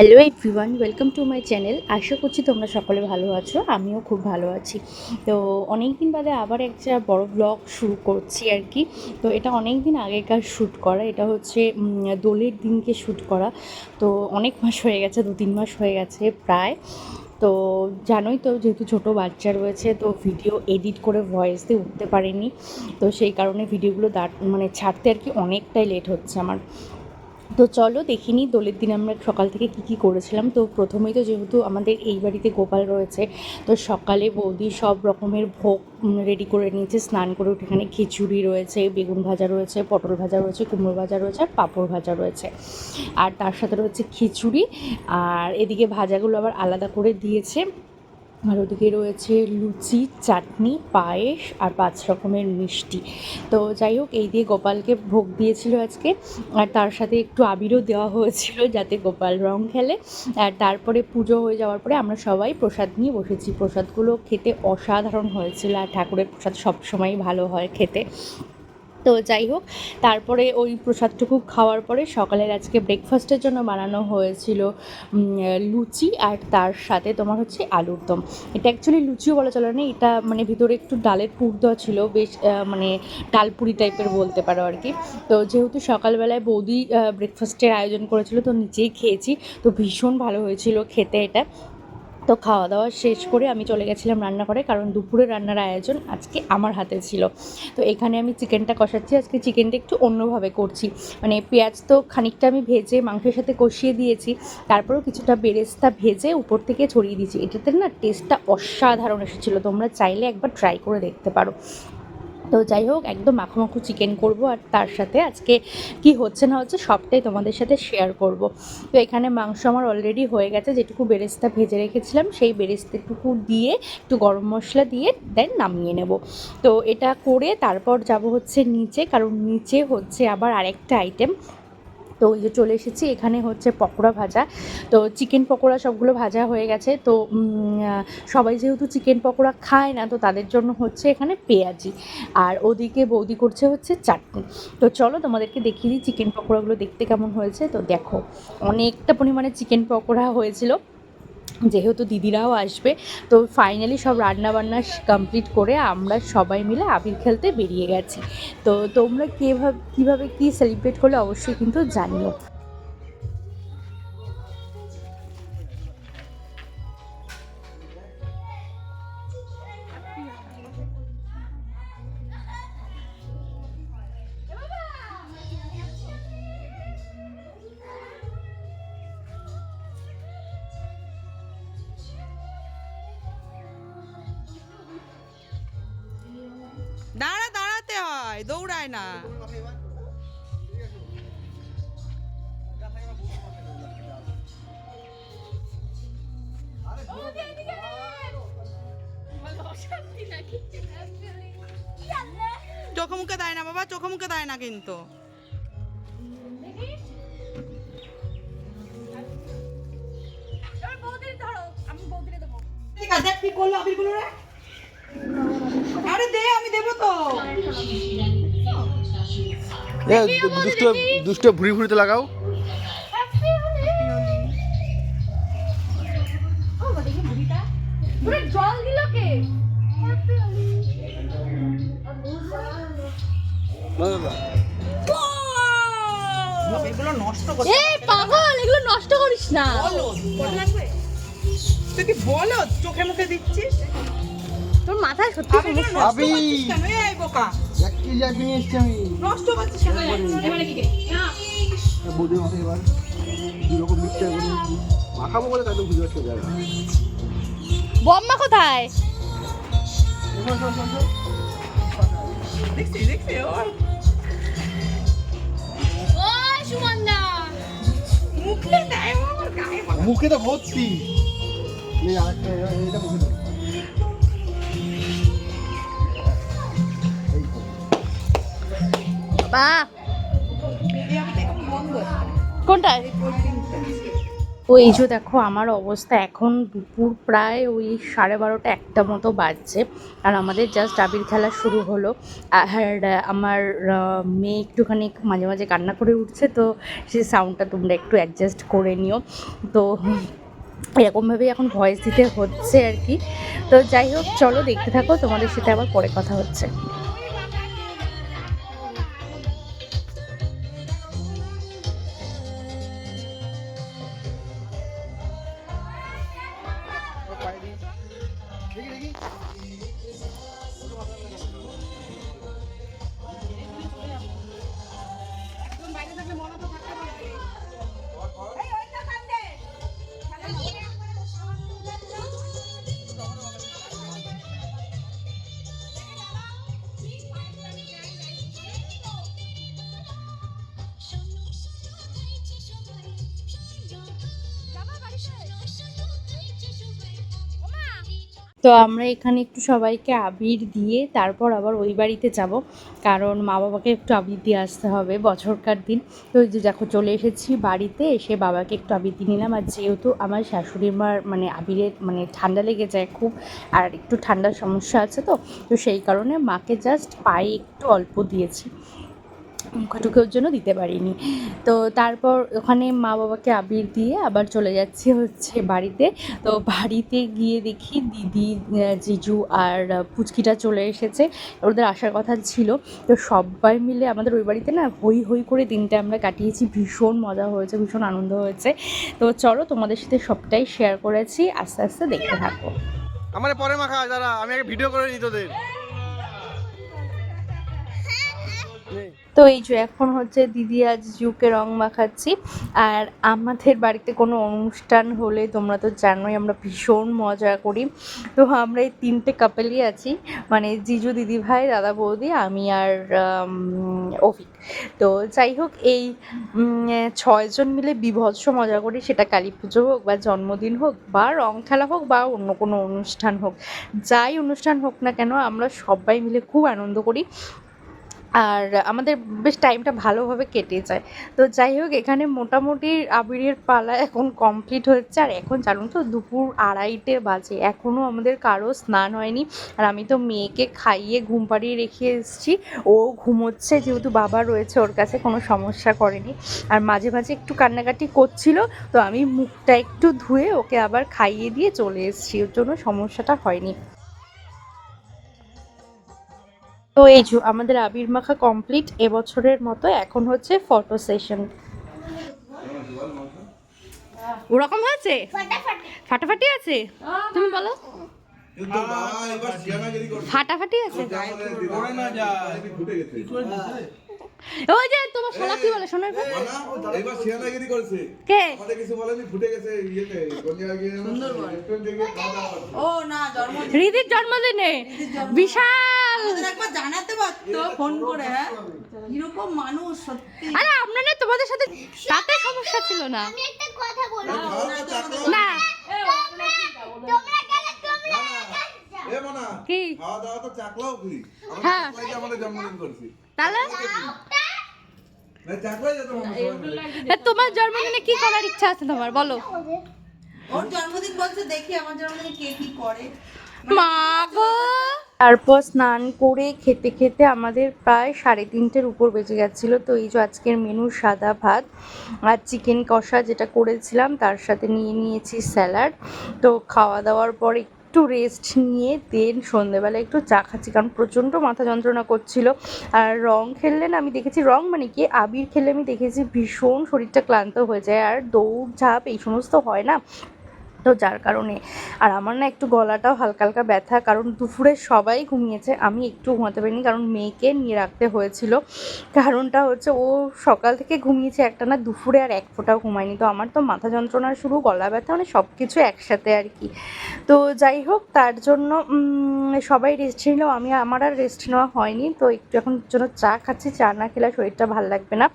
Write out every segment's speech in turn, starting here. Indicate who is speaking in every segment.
Speaker 1: Hello everyone welcome to my channel আশা করছি তোমরা সকলে ভালো আছো, আমিও খুব ভালো আছি। তো অনেক দিন বাদে আবার একটা বড় ব্লগ শুরু করছি আর কি। তো এটা অনেক দিন আগেকার শ্যুট করা, এটা হচ্ছে দোলের দিনকে শ্যুট করা। তো অনেক মাস হয়ে গেছে, দু তিন মাস হয়ে গেছে প্রায়। তো জানোই তো, যেহেতু ছোটো বাচ্চা রয়েছে, তো ভিডিও এডিট করে ভয়েস দিয়ে উঠতে পারিনি। তো সেই কারণে ভিডিওগুলো দাঁড় মানে ছাড়তে আর কি অনেকটাই লেট হচ্ছে আমার। তো চলো দেখিনি, দোলের দিন আমরা সকাল থেকে কী কী করেছিলাম। তো প্রথমেই তো যেহেতু আমাদের এই বাড়িতে গোপাল রয়েছে, তো সকালে বৌদি সব রকমের ভোগ রেডি করে নিয়েছে। স্নান করে উঠে এখানে খিচুড়ি রয়েছে, বেগুন ভাজা রয়েছে, পটল ভাজা রয়েছে, কুমড়ো ভাজা রয়েছে, আর পাঁপড় ভাজা রয়েছে। আর তার সাথে রয়েছে খিচুড়ি, আর এদিকে ভাজাগুলো আবার আলাদা করে দিয়েছে। আর ওদিকে রয়েছে লুচি, চাটনি, পায়েস আর পাঁচ রকমের মিষ্টি। তো যাই হোক, এই দিয়ে গোপালকে ভোগ দিয়েছিল আজকে। আর তার সাথে একটু আবিরও দেওয়া হয়েছিল যাতে গোপাল রং খেলে। আর তারপরে পুজো হয়ে যাওয়ার পরে আমরা সবাই প্রসাদ নিয়ে বসেছি। প্রসাদগুলো খেতে অসাধারণ হয়েছিল। আর ঠাকুরের প্রসাদ সবসময়ই ভালো হয় খেতে। তো যাই হোক, তারপরে ওই প্রসাদটুকু খাওয়ার পরে সকালের আজকে ব্রেকফাস্টের জন্য বানানো হয়েছিল লুচি আর তার সাথে তোমার হচ্ছে আলুর দম। এটা অ্যাকচুয়ালি লুচিও বলা চলে না, এটা মানে ভিতরে একটু ডালের পুর দেওয়া ছিল, বেশ মানে ডালপুরি টাইপের বলতে পারো আর কি। তো যেহেতু সকালবেলায় বৌদি ব্রেকফাস্টের আয়োজন করেছিল, তো নিজেই খেয়েছি, তো ভীষণ ভালো হয়েছিল খেতে এটা। তো খাওয়া দাওয়া শেষ করে আমি চলে গেছিলাম রান্না করে কারণ দুপুরে রান্নার আয়োজন আজকে আমার হাতে ছিল। তো এখানে আমি চিকেনটা কষাচ্ছি, আজকে চিকেনটা একটু অন্যভাবে করছি। মানে পেঁয়াজ তো খানিকটা আমি ভেজে, মাংসের সাথে কষিয়ে দিয়েছি, তারপরেও কিছুটা বেরেস্তা ভেজে উপর থেকে ছড়িয়ে দিয়েছি। এটাতে না টেস্টটা অসাধারণ এসেছিল, তোমরা চাইলে একবার ট্রাই করে দেখতে পারো। তো যাই হোক, একদম মাখো মাখো চিকেন করব আর তার সাথে আজকে কি হচ্ছে না হচ্ছে সবটাই তোমাদের সাথে শেয়ার করব। তো এখানে মাংস আমার অলরেডি হয়ে গেছে, যেটুকু বেরেস্তা ভেজে রেখেছিলাম সেই বেরেস্তাটুকু দিয়ে একটু গরম মশলা দিয়ে দেন নামিয়ে নেব। তো এটা করে তারপর যাব হচ্ছে নিচে, কারণ নিচে হচ্ছে আবার আরেকটা আইটেম তো ওই যে চলে এসেছি, এখানে হচ্ছে পকোড়া ভাজা। তো চিকেন পকোড়া সবগুলো ভাজা হয়ে গেছে। তো সবাই যেহেতু চিকেন পকোড়া খায় না, তো তাদের জন্য হচ্ছে এখানে পেঁয়াজি। আর ওদিকে বৌদি করছে হচ্ছে চাটনি। তো চলো তোমাদেরকে দেখিয়ে দিই চিকেন পকোড়াগুলো দেখতে কেমন হয়েছে। তো দেখো, অনেকটা পরিমাণে চিকেন পকোড়া হয়েছিল। যেহেতু দিদিরাও আসবে, তো ফাইনালি সব রান্না বান্না কমপ্লিট করে আমরা সবাই মিলে আবির খেলতে বেরিয়ে গেছি। তো তোমরা কীভাবে কীভাবে কী সেলিব্রেট করলে অবশ্যই কিন্তু জানিও।
Speaker 2: হয় না। চোখে মুখে দেয় না বাবা, চোখে মুখে দেয় না কিন্তু। রে আরে দে, আমি দেবো তো।
Speaker 3: দুষ্ট দুষ্ট ভুড়ি ভুড়িতে লাগাও।
Speaker 4: জল দিল কে?
Speaker 2: এগুলো নষ্ট করতে
Speaker 4: এ পাগল এগুলো নষ্ট করিস না।
Speaker 2: তুই কি বলো? চোখে মুখে দিচ্ছিস?
Speaker 4: তোর মাথায় সত্যি
Speaker 3: আবি।
Speaker 2: এই বোকা।
Speaker 3: নিয়ে এসছি আমি।
Speaker 2: নষ্ট করছিস কেন?
Speaker 3: বৌদি মাথায় এবার দুরকম মিক্সচার করে মাখাবো বলে তাদের বুঝে পারছে যাবে
Speaker 4: বম্মা কোথায়?
Speaker 2: দেখছি দেখছি ওর
Speaker 4: ও সুমন্দা।
Speaker 2: মুখে দেয় ওর গায়ে মুখে
Speaker 3: তো ভর্তি। এই আরেকটা এটা মুখে
Speaker 4: বা।
Speaker 2: এই আমি দেখুন বন্ধ
Speaker 4: কোনটা
Speaker 1: ও যে দেখো, আমার অবস্থা এখন দুপুর প্রায় ওই সাড়ে বারোটা একটা মতো বাজছে। আর আমাদের জাস্ট আবির খেলা শুরু হলো। আর আমার মেয়ে একটুখানি মাঝে মাঝে কান্না করে উঠছে, তো সেই সাউন্ডটা তোমরা একটু অ্যাডজাস্ট করে নিও। তো এরকমভাবেই এখন ভয়েস দিতে হচ্ছে আর কি। তো যাই হোক, চলো দেখতে থাকো, তোমাদের সাথে আবার পরে কথা হচ্ছে। তো আমরা এখানে একটু সবাইকে আবির দিয়ে তারপর আবার ওই বাড়িতে যাব। কারণ মা বাবাকে একটু আবির দিয়ে আসতে হবে বছরকার দিন। তো ওই যে দেখো চলে এসেছি বাড়িতে, এসে বাবাকে একটু আবির দিয়ে নিলাম। আর যেহেতু আমার শাশুড়ি মার মানে আবিরের মানে ঠান্ডা লেগে যায় খুব, আর একটু ঠান্ডার সমস্যা আছে তো তো সেই কারণে মাকে জাস্ট পায়ে একটু অল্প দিয়েছি। মুখাটুকের জন্য দিতে পারিনি। তো তারপর ওখানে মা বাবাকে আবির দিয়ে আবার চলে যাচ্ছি হচ্ছে বাড়িতে। তো বাড়িতে গিয়ে দেখি দিদি জিজু আর পুচকিটা চলে এসেছে। ওদের আসার কথা ছিল। তো সবাই মিলে আমাদের ওই বাড়িতে না হই হই করে দিনটা আমরা কাটিয়েছি। ভীষণ মজা হয়েছে, ভীষণ আনন্দ হয়েছে। তো চলো তোমাদের সাথে সবটাই শেয়ার করেছি। আস্তে আস্তে দেখতে থাকো।
Speaker 3: আমার পরে মাখা, দাঁড়া, আমি ভিডিও করে নিই তোদের।
Speaker 1: তো এই যে এখন হচ্ছে দিদি আজ জিউকে রং মাখাচ্ছি। আর আমাদের বাড়িতে কোনো অনুষ্ঠান হলে তোমরা তো জানোই আমরা ভীষণ মজা করি। তো আমরা এই তিনটে কাপেলই আছি মানে জিজু দিদি ভাই, দাদা বৌদি, আমি আর অভিক। তো যাই হোক, এই ছয়জন মিলে বিভৎস মজা করি। সেটা কালী পুজো হোক বা জন্মদিন হোক বা রং খেলা হোক বা অন্য কোনো অনুষ্ঠান হোক। যাই অনুষ্ঠান হোক না কেন, আমরা সবাই মিলে খুব আনন্দ করি। আর আমাদের বেশ টাইমটা ভালোভাবে কেটে যায়। তো যাই হোক, এখানে মোটামুটি আবিরের পালা এখন কমপ্লিট হচ্ছে। আর এখন জানো তো, দুপুর আড়াইটে বাজে। এখনও আমাদের কারও স্নান হয়নি। আর আমি তো মেয়েকে খাইয়ে ঘুম পাড়িয়ে রেখে এসেছি। ও ঘুমোচ্ছে, যেহেতু বাবা রয়েছে ওর কাছে, কোনো সমস্যা করেনি। আর মাঝে মাঝে একটু কান্নাকাটি করছিল, তো আমি মুখটা একটু ধুয়ে ওকে আবার খাইয়ে দিয়ে চলে এসেছি। ওর জন্য সমস্যাটা হয়নি। তো এই যে আমাদের আবির মাখা কমপ্লিট এবছরের মতো এখন হচ্ছে ফটো সেশন ওরকম হয়েছে? ফাটাফাটি আছে? তুমি বলো। ফাটাফাটি আছে? ওই যে তোমার শালা কি বলে শোনো একবার।
Speaker 5: এবার শিয়ানাগিরি করেছে।
Speaker 1: কে?
Speaker 5: আমাদের কিছু বলেনি ফুটে গেছে ইয়েতে গিয়ে।
Speaker 2: ও না জন্মদিন।
Speaker 1: রিদির জন্মদিনে। বিশাল।
Speaker 2: একবার জানাতে পারতো ফোন করে হ্যাঁ? কীরকম মানুষ সত্যি।
Speaker 1: আরে আপনারা তোমাদের সাথে তাতে সমস্যা ছিল না।
Speaker 4: আমি একটা কথা বলব।
Speaker 1: না
Speaker 4: তোমরা গেলে তোমরা
Speaker 1: কি?
Speaker 5: খাওয়া দাওয়া তো চাকলাও কি? আমরা
Speaker 1: হ্যাঁ।
Speaker 5: আমাদের জন্মদিন করছি।
Speaker 1: তাহলে
Speaker 5: না চাকলাই যেত আমরা সবাই মিলে।
Speaker 1: তা তোমার জন্মদিনে কি করার ইচ্ছা আছে তোমার? বলো।
Speaker 2: ওর জন্মদিন বলছে দেখি আমার জন্মদিন কে কি করে।
Speaker 1: মা গো। তারপর স্নান করে খেতে খেতে আমাদের প্রায় সাড়ে তিনটের উপর বেজে যাচ্ছিল তো এই যে আজকের মেনু সাদা ভাত আর চিকেন কষা যেটা করেছিলাম তার সাথে নিয়ে নিয়েছি স্যালাড। তো খাওয়া দাওয়ার পর একটু রেস্ট নিয়ে দেন সন্ধেবেলা একটু চা খাচ্ছি। কারণ প্রচণ্ড মাথা যন্ত্রণা করছিল। আর রং খেললে না, আমি দেখেছি রং মানে কি? আবির খেললে আমি দেখেছি ভীষণ শরীরটা ক্লান্ত হয়ে যায়। আর দৌড় ঝাঁপ এই সমস্ত হয় না। তো যার কারণে। আর আমার না একটু গলাটাও হালকা হালকা ব্যথা, কারণ দুপুরে সবাই ঘুমিয়েছে, আমি একটু ঘুমাতে পারিনি, কারণ মেয়েকে নিয়ে রাখতে হয়েছিল। কারণটা হচ্ছে ও সকাল থেকে ঘুমিয়েছে একটা না দুপুরে আর এক ফোঁটাও ঘুমায়নি। তো আমার তো মাথা যন্ত্রণা শুরু, গলা ব্যথা মানে সব কিছু একসাথে আর কি। তো যাই হোক, তার জন্য সবাই রেস্ট নিল, আমি, আমার আর রেস্ট নেওয়া হয়নি। তো একটু এখন জন্য চা খাচ্ছি, চা না খেলে শরীরটা ভালো লাগবে না।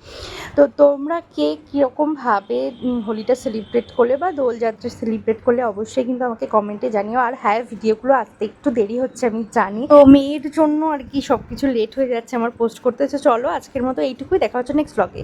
Speaker 1: তো তোমরা কে কীরকমভাবে হোলিটা সেলিব্রেট করলে বা দোলযাত্রা সেলিব্রেট করলে অবশ্যই কিন্তু আমাকে কমেন্টে জানিও। আর হ্যাঁ ভিডিওগুলো আসতে একটু দেরি হচ্ছে, আমি জানি। তো মেয়ের জন্য আর কি সব কিছু লেট হয়ে যাচ্ছে, আমার পোস্ট করতে চলো আজকের মতো এইটুকুই, দেখা হচ্ছে নেক্সট ব্লগে